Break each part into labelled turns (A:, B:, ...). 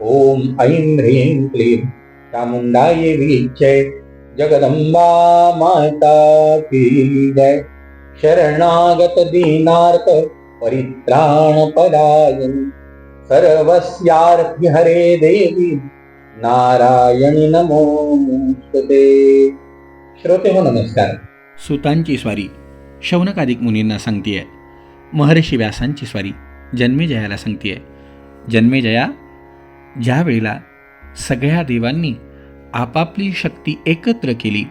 A: ॐ ऐं ह्रीं क्लीं चामुंडाय वीक्षे जगदम्बा माता की जय। शरणागत दीनार्थ परित्राण पदायन हरे देवी नारायणी नमोस्तुते श्रोते हो नमस्कार।
B: सुतांची स्वारी शौनकादिक मुनींना सांगतीये महर्षी व्यासांची स्वारी जन्मेजयाला सांगतीये जन्मेजया ज्या वेळेला सगळ्या देवांनी आपापली शक्ती एकत्र केली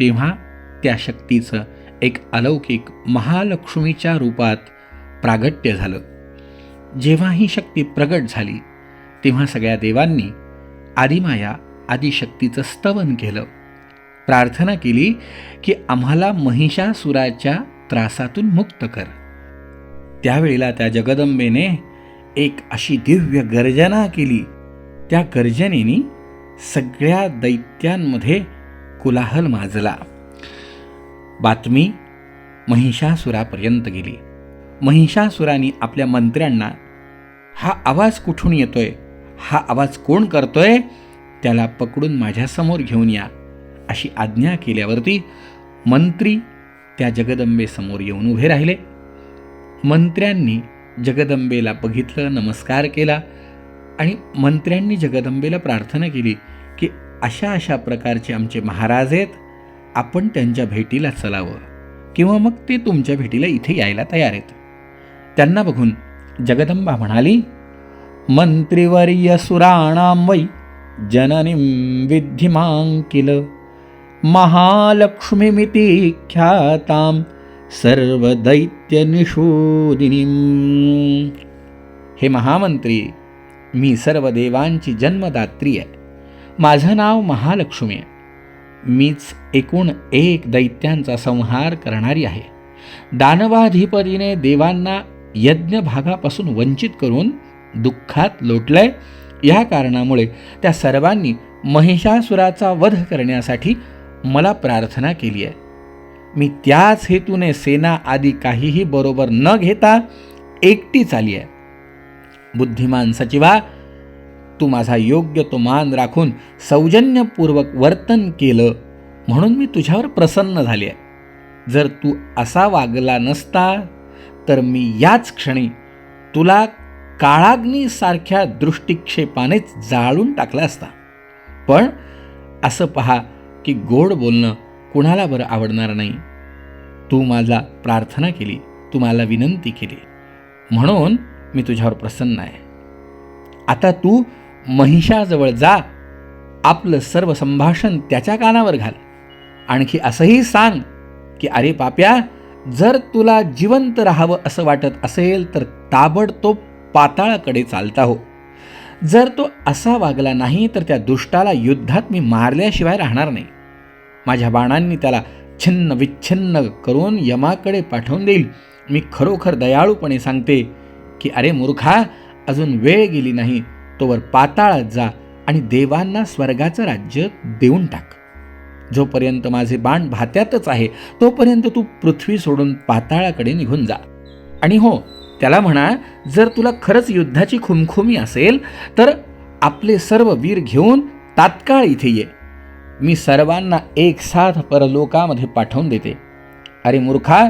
B: तेव्हा त्या शक्तीचं एक अलौकिक महालक्ष्मीच्या रूपात प्रागट्य झालं. जेव्हा ही शक्ती प्रगट झाली तेव्हा सगळ्या देवांनी आदिमाया आदिशक्तीचं स्तवन केलं. प्रार्थना केली की आम्हाला महिषासुराच्या त्रासातून मुक्त कर. त्यावेळेला त्या जगदंबेने एक अशी दिव्य गर्जना केली. त्या गर्जनेनी सगळ्या दैत्यांमध्ये कुलाहल माजला. बातमी महिषासुरापर्यंत गेली. महिषासुराने आपल्या मंत्र्यांना हा आवाज कुठून येतोय? हा आवाज कोण करतोय? त्याला पकडून माझ्यासमोर घेऊन या अशी आज्ञा केल्यावरती मंत्री त्या जगदंबेसमोर येऊन उभे राहिले. मंत्र्यांनी जगदंबेला बघितलं नमस्कार केला आणि मंत्र्यांनी जगदंबेला प्रार्थना केली की अशा अशा प्रकारचे आमचे महाराज आहेत आपण त्यांच्या भेटीला चलावं किंवा मग ते तुमच्या भेटीला इथे यायला तयार आहेत. त्यांना बघून जगदंबा म्हणाली मंत्रिवर्य सुराणां वै जननीं विद्धिमां किल महालक्ष्मीमिती ख्यातां सर्वदैत्यनिषूदिनीं हे महामंत्री मी सर्व देवांची जन्मदात्री आहे माझं नाव महालक्ष्मी आहे. मीच एकूण एक दैत्यांचा संहार करणारी आहे. दानवाधिपतीने देवांना यज्ञ भागापासून वंचित करून दुःखात लोटलंय. या कारणामुळे त्या सर्वांनी महिषासुराचा वध करण्यासाठी मला प्रार्थना केली आहे मी त्याच हेतूने सेना आदी काहीही बरोबर न घेता एकटीच आली आहे. बुद्धिमान सचिवा तू माझा योग्य तो मान राखून सौजन्यपूर्वक वर्तन केलं म्हणून मी तुझ्यावर प्रसन्न झाले आहे. जर तू असा वागला नसता तर मी याच क्षणी तुला काळाग्नीसारख्या दृष्टिक्षेपानेच जाळून टाकला असता. पण असं पहा की गोड बोलणं कुणाला बरं आवडणार नाही? तू माझा प्रार्थना केली तू मला विनंती केली. म्हणून मी तुझ्यावर प्रसन्न आहे. आता तू महिषाजवळ जा आपलं सर्व संभाषण त्याच्या कानावर घाल. आणखी असंही सांग की अरे पाप्या जर तुला जिवंत राहावं असं वाटत असेल तर ताबडतोब पाताळाकडे चालता हो. जर तो असा वागला नाही तर त्या दुष्टाला युद्धात मी मारल्याशिवाय राहणार नाही. माझ्या बाणांनी त्याला छिन्न विच्छिन्न करून यमाकडे पाठवून देईल. मी खरोखर दयाळूपणे सांगते की अरे मूर्खा अजून वेळ गेली नाही. तोवर पाताळात जा आणि देवांना स्वर्गाचं राज्य देऊन टाक. जोपर्यंत माझे बाण भात्यातच आहे तोपर्यंत तू पृथ्वी सोडून पाताळाकडे निघून जा. आणि हो त्याला म्हणा जर तुला खरंच युद्धाची खुमखुमी असेल तर आपले सर्व वीर घेऊन तात्काळ इथे ये. मी सर्वांना एकसाथ परलोकामध्ये पाठवून देते. अरे मूर्खा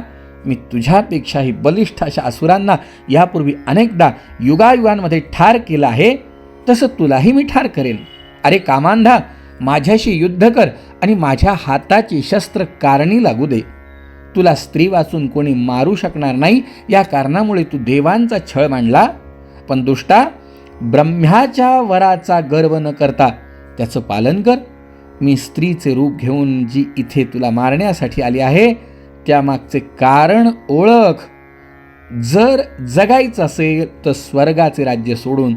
B: मी तुझ्यापेक्षाही बलिष्ठ अशा असुरांना यापूर्वी अनेकदा युगायुगांमध्ये ठार केलं आहे तसं तुलाही मी ठार करेन. अरे कामांधा माझ्याशी युद्ध कर आणि माझ्या हाताची शस्त्र कारणी लागू दे. तुला स्त्री वाचून कोणी मारू शकणार नाही या कारणामुळे तू देवांचा छळ मांडला. पण दुष्टा ब्रह्म्याच्या वराचा गर्व न करता त्याचं पालन कर. मी स्त्रीचे रूप घेऊन जी इथे तुला मारण्यासाठी आली आहे त्यामागचे कारण ओळख. जर जगायचं असेल तर स्वर्गाचे राज्य सोडून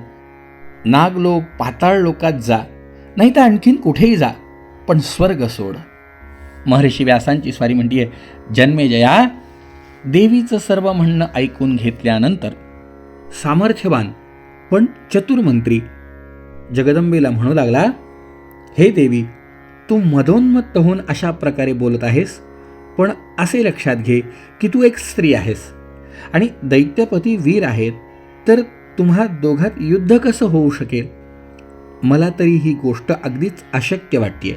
B: नागलोक पाताळ लोकात जा नाही तर आणखीन कुठेही जा पण स्वर्ग सोड. महर्षी व्यासांची स्वारी म्हणतीये जन्मेजया देवीचं सर्व म्हणणं ऐकून घेतल्यानंतर सामर्थ्यवान पण चतुर्मंत्री जगदंबेला म्हणू लागला हे देवी तू मधोन्मत्त होऊन अशा प्रकारे बोलत आहेस? पण असे लक्षात घे की तू एक स्त्री आहेस. आणि दैत्यपती वीर आहेत तर तुम्हा दोघात युद्ध कसं होऊ शकेल? मला तरी ही गोष्ट अगदीच अशक्य वाटते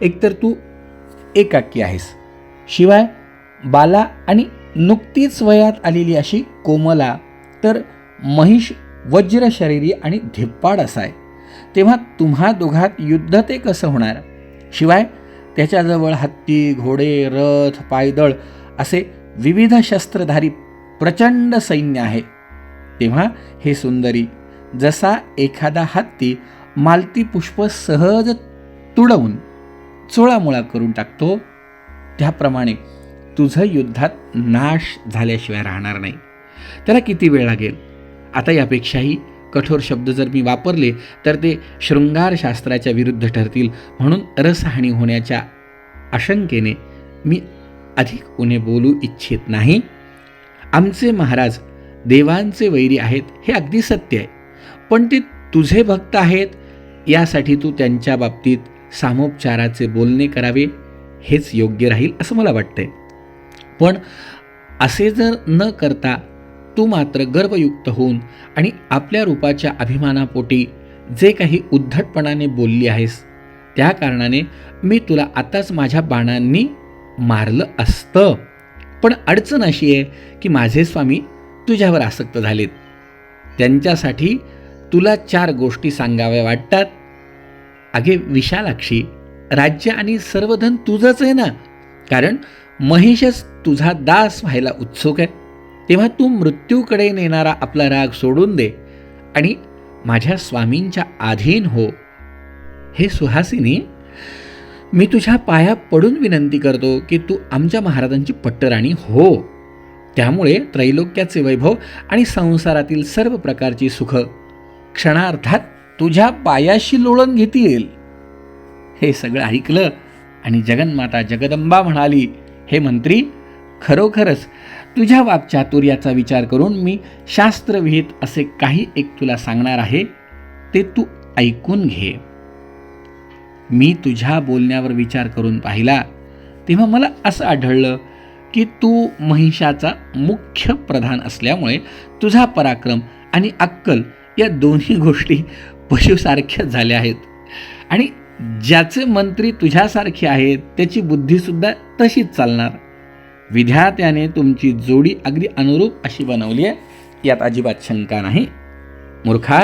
B: एकतर तू एकाकी आहेस. शिवाय बाला आणि नुकतीच वयात आलेली अशी कोमला तर महिष वज्र शरीरी आणि धिप्पाड असाय. तेव्हा तुम्हा दोघात युद्ध ते कसं होणार? शिवाय त्याच्याजवळ हत्ती घोडे रथ पायदळ असे विविध शस्त्रधारी प्रचंड सैन्य आहे. तेव्हा हे सुंदरी जसा एखादा हत्ती मालती पुष्प सहज तुडवून चोळामोळा करून टाकतो त्याप्रमाणे तुझं युद्धात नाश झाल्याशिवाय राहणार नाही. त्याला किती वेळ लागेल? आता यापेक्षाही कठोर शब्द जर मी वापरले तर ते शृंगारशास्त्राच्या विरुद्ध ठरतील. म्हणून रसहानी होण्याच्या आशंकेने मी अधिक उणे बोलू इच्छित नाही. आमचे महाराज देवांचे वैरी आहेत हे अगदी सत्य आहे. पण ते तुझे भक्त आहेत यासाठी तू त्यांच्या बाबतीत सामोपचाराचे बोलणे करावे हेच योग्य राहील असं मला वाटतंय. पण असे जर न करता तू मात्र गर्वयुक्त होऊन आणि आपल्या रूपाच्या अभिमानापोटी जे काही उद्धटपणाने बोलली आहेस त्या कारणाने मी तुला आताच माझ्या बाणांनी मारलं असतं. पण अडचण अशी आहे की माझे स्वामी तुझ्यावर आसक्त झालेत. त्यांच्यासाठी तुला चार गोष्टी सांगाव्या वाटतात. अगे विशालाक्षी राज्य आणि सर्वधन तुझंच आहे ना? कारण महेशच तुझा दास व्हायला उत्सुक आहे तेव्हा तू मृत्यूकडे नेणारा आपला राग सोडून दे आणि माझ्या स्वामींच्या अधीन हो. हे सुहासिनी मी तुझ्या पाया पडून विनंती करतो की तू आमच्या महाराजांची पट्टराणी हो. त्यामुळे त्रैलोक्याचे वैभव आणि संसारातील सर्व प्रकारची सुख क्षणार्थात तुझ्या पायाशी लोळण घेतील. हे सगळं ऐकलं आणि जगन्माता जगदंबा म्हणाली हे मंत्री खरोखरच तुझ्या वाक्चातुर्याचा विचार करून मी शास्त्रविहित असे काही एक तुला सांगणार आहे ते तू ऐकून घे. मी तुझ्या बोलण्यावर विचार करून पाहिला तेव्हा मला असं आढळलं की तू महिषाचा मुख्य प्रधान असल्यामुळे तुझा पराक्रम आणि अक्कल या दोन्ही गोष्टी पशुसारख्या झाल्या आहेत. आणि ज्याचे मंत्री तुझ्यासारखे आहेत त्याची बुद्धीसुद्धा तशीच चालणार. विद्यात्याने तुमची जोडी अगदी अनुरूप अशी बनवली आहे. यात अजिबात शंका नाही. मूर्खा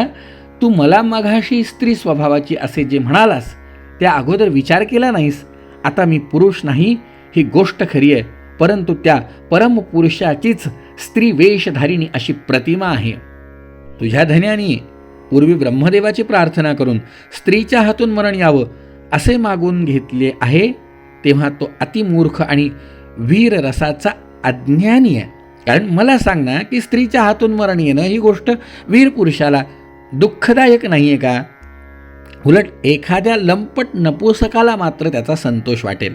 B: तू मला मघाशी स्त्री स्वभावाची असे जे म्हणालास त्या अगोदर विचार केला नाहीस. आता मी पुरुष नाही ही गोष्ट खरी आहे. परंतु त्या परमपुरुषाचीच स्त्री वेशधारिणी अशी प्रतिमा आहे. तुझ्या धन्यानी पूर्वी ब्रह्मदेवाची प्रार्थना करून स्त्रीच्या हातून मरण यावं असे मागून घेतले आहे तेव्हा तो अतिमूर्ख आणि वीर रसाचा अज्ञानी आहे. कारण मला सांग ना की स्त्रीच्या हातून मरण येणं ही गोष्ट वीर पुरुषाला दुःखदायक नाही आहे का? उलट एखाद्या लंपट नपुसकाला मात्र त्याचा संतोष वाटेल.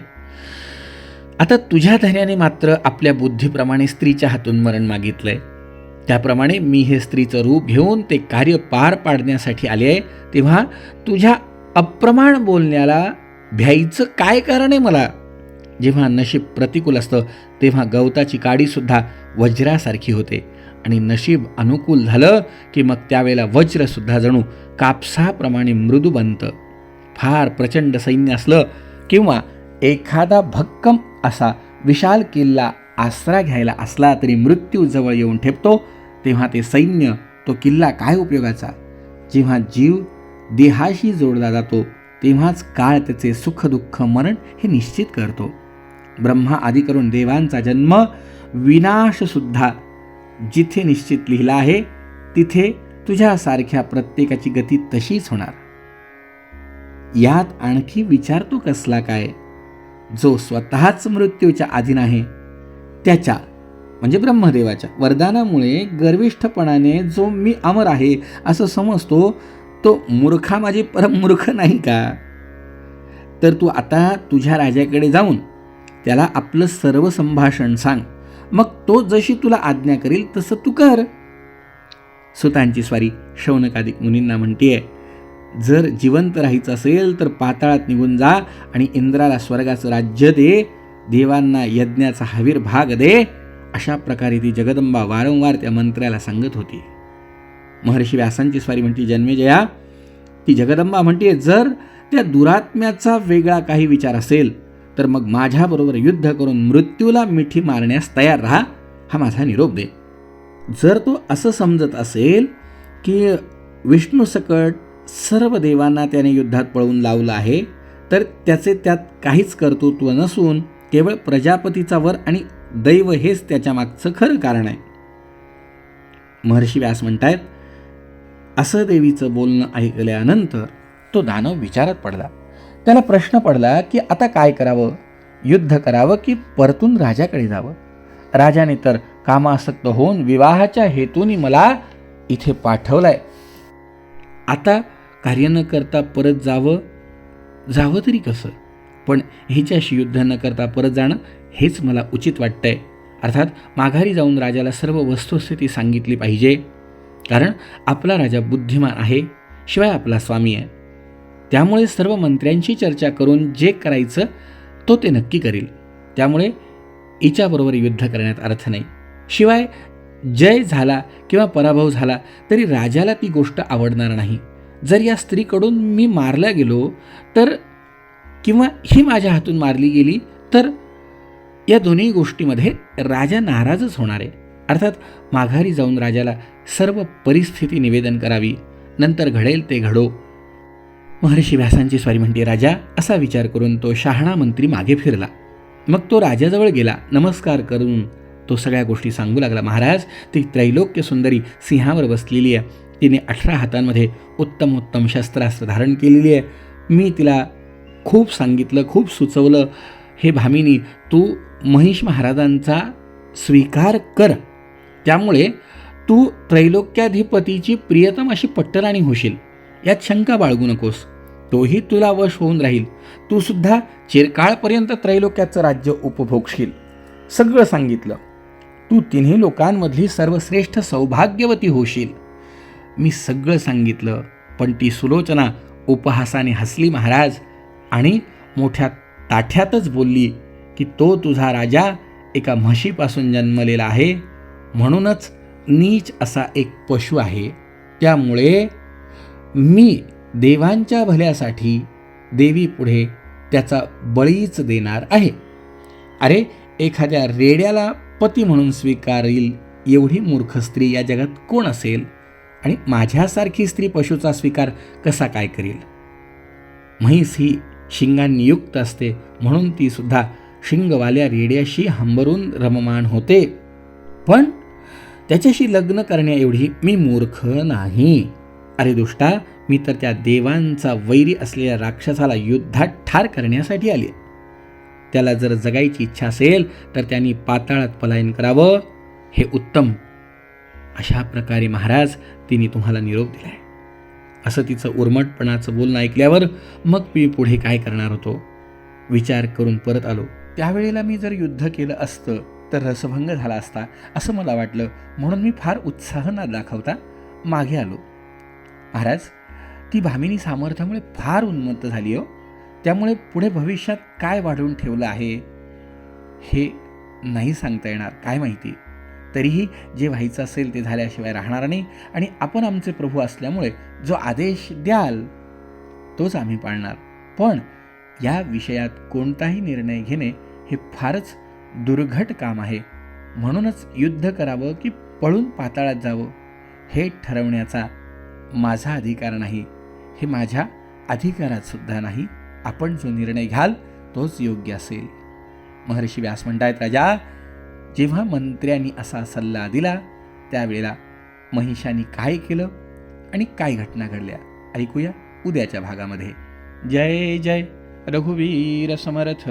B: आता तुझ्या धन्याने मात्र आपल्या बुद्धीप्रमाणे स्त्रीच्या हातून मरण मागितलंय. त्याप्रमाणे मी हे स्त्रीचं रूप घेऊन ते कार्य पार पाडण्यासाठी आले आहे. तेव्हा तुझ्या अप्रमाण बोलण्याला भ्यायचं काय कारण आहे मला? जेव्हा नशीब प्रतिकूल असतं तेव्हा गवताची काडीसुद्धा वज्रासारखी होते. आणि नशीब अनुकूल झालं की मग त्यावेळेला वज्रसुद्धा जणू कापसाप्रमाणे मृदू बनतं. फार प्रचंड सैन्य असलं किंवा एखादा भक्कम असा विशाल किल्ला आसरा घ्यायला असला तरी मृत्यू जवळ येऊन ठेपतो तेव्हा ते सैन्य तो किल्ला काय उपयोगाचा? जेव्हा जीव देहाशी जोडला जातो तेव्हाच काळ त्याचे सुखदुःख मरण हे निश्चित करतो. ब्रह्मा आदी करून देवांचा जन्म विनाशसुद्धा जिथे निश्चित लिहिला आहे तिथे तुझ्यासारख्या प्रत्येकाची गती तशीच होणार. यात आणखी विचार तू कसला काय? जो स्वतःच मृत्यूच्या अधीन आहे त्याच्या म्हणजे ब्रह्मदेवाच्या वरदानामुळे गर्विष्ठपणाने जो मी अमर आहे असं समजतो तो मूर्खा माझी परम मूर्ख नाही का? तर तू आता तुझ्या राजाकडे जाऊन त्याला आपलं सर्व संभाषण सांग. मग तो जशी तुला आज्ञा करील तसं तू कर. सुतांची स्वारी शौनकादिक मुनींना म्हणतेय जर जिवंत राहायचं असेल तर पाताळात निघून जा आणि इंद्राला स्वर्गाचं राज्य दे. देवांना यज्ञाचा हवीर भाग दे. अशा प्रकारे ती जगदंबा वारंवार त्या मंत्र्याला सांगत होती. महर्षी व्यासांची स्वारी म्हणते जन्मेजया ती जगदंबा म्हणते जर त्या दुरात्म्याचा वेगळा काही विचार असेल तर मग माझ्याबरोबर युद्ध करून मृत्यूला मिठी मारण्यास तयार राहा हा माझा निरोप दे. जर तो असं समजत असेल की विष्णू सकट सर्व देवांना त्याने युद्धात पळवून लावलं आहे तर त्याचे त्यात काहीच कर्तृत्व नसून केवळ प्रजापतीचा वर आणि दैव हेच त्याच्या मागचं खरं कारण आहे. महर्षी व्यास म्हणतायत असं देवीचं बोलणं ऐकल्यानंतर तो दानव विचारात पडला. त्याला प्रश्न पडला की आता काय करावं? युद्ध करावं की परतून राजाकडे जावं? राजाने तर कामासक्त होऊन विवाहाच्या हेतूने मला इथे पाठवलाय. आता कार्य न करता परत जावं? जावं तरी कसं? पण हिच्याशी युद्ध न करता परत जाणं हेच मला उचित वाटतंय. अर्थात माघारी जाऊन राजाला सर्व वस्तुस्थिती सांगितली पाहिजे. कारण आपला राजा बुद्धिमान आहे शिवाय आपला स्वामी आहे. त्यामुळे सर्व मंत्र्यांशी चर्चा करून जे करायचं तो ते नक्की करील. त्यामुळे हिच्याबरोबर युद्ध करण्यात अर्थ नाही. शिवाय जय झाला किंवा पराभव झाला तरी राजाला ती गोष्ट आवडणार नाही. जर या स्त्रीकडून मी मारला गेलो तर किंवा ही माझ्या हातून मारली गेली तर या दोन्ही गोष्टीमध्ये राजा नाराजच होणार आहे. अर्थात माघारी जाऊन राजाला सर्व परिस्थिती निवेदन करावी. नंतर घडेल ते घडो. महर्षी व्यासांची स्वारी म्हणते राजा असा विचार करून तो शहाणा मंत्री मागे फिरला. मग तो राजाजवळ गेला नमस्कार करून तो सगळ्या गोष्टी सांगू लागला. महाराज ती त्रैलोक्य सुंदरी सिंहावर बसलेली आहे. तिने अठरा हातांमध्ये उत्तम उत्तम शस्त्रास्त्र धारण केलेली आहे. मी तिला खूप सांगितलं खूप सुचवलं. हे भामिनी तू महिष महाराजांचा स्वीकार कर. त्यामुळे तू त्रैलोक्याधिपतीची प्रियतम अशी पट्टराणी होशील. यात शंका बाळगू नकोस. तोही तुला वश होऊन राहील. तू सुद्धा चिरकाळपर्यंत त्रैलोक्याचं राज्य उपभोगशील. सगळं सांगितलं. तू तिन्ही लोकांमधली सर्वश्रेष्ठ सौभाग्यवती होशील. मी सगळं सांगितलं पण ती सुलोचना उपहासाने हसली महाराज आणि मोठ्या ताठ्यातच बोलली की तो तुझा राजा एका म्हशीपासून जन्मलेला आहे. म्हणूनच नीच असा एक पशु आहे. त्यामुळे मी देवांच्या भल्यासाठी देवी पुढे त्याचा बळीच देणार आहे. अरे एखाद्या रेड्याला पती म्हणून स्वीकारेल एवढी मूर्ख स्त्री या जगात कोण असेल? आणि माझ्यासारखी स्त्री पशुचा स्वीकार कसा काय करेल? म्हैस ही शिंगांनी युक्त असते म्हणून ती सुद्धा शिंगवाल्या रेड्याशी हंबरून रममाण होते. पण त्याच्याशी लग्न करण्या एवढी मी मूर्ख नाही. अरे दुष्टा मी तर त्या देवांचा वैरी असलेल्या राक्षसाला युद्धात ठार करण्यासाठी आले. त्याला जर जगायची इच्छा असेल तर त्यांनी पाताळात पलायन करावं. हे उत्तम. अशा प्रकारे महाराज तिने तुम्हाला निरोप दिलाय. असं तिचं उर्मटपणाचं बोलणं ऐकल्यावर मग मी पुढे काय करणार होतो? विचार करून परत आलो. त्यावेळेला मी जर युद्ध केलं असतं तर रसभंग झाला असता असं मला वाटलं. म्हणून मी फार उत्साह न दाखवता मागे आलो. महाराज ती भामिनी सामर्थ्यामुळे फार उन्मत्त झाली हो. त्यामुळे पुढे भविष्यात काय वाढवून ठेवलं आहे हे नाही सांगता येणार काय माहिती? तरीही जे व्हायचं असेल ते झाल्याशिवाय राहणार नाही आणि आपण आमचे प्रभू असल्यामुळे जो आदेश द्याल तोच आम्ही पाळणार. पण या विषयात कोणताही निर्णय घेणे हे फारच दुर्घट काम आहे. म्हणूनच युद्ध करावं की पळून पाताळात जावं हे ठरवण्याचा माझा अधिकार नाही. हे माझ्या अधिकारात सुद्धा नाही. आपण जो निर्णय घ्याल तोच योग्य असेल. महर्षी व्यास म्हणतायत राजा जेव्हा मंत्र्यांनी असा सल्ला दिला त्यावेळेला महिषांनी काय केलं आणि काय घटना घडल्या? ऐकूया उद्याच्या भागामध्ये. जय जय. रघुवीर समर्थ.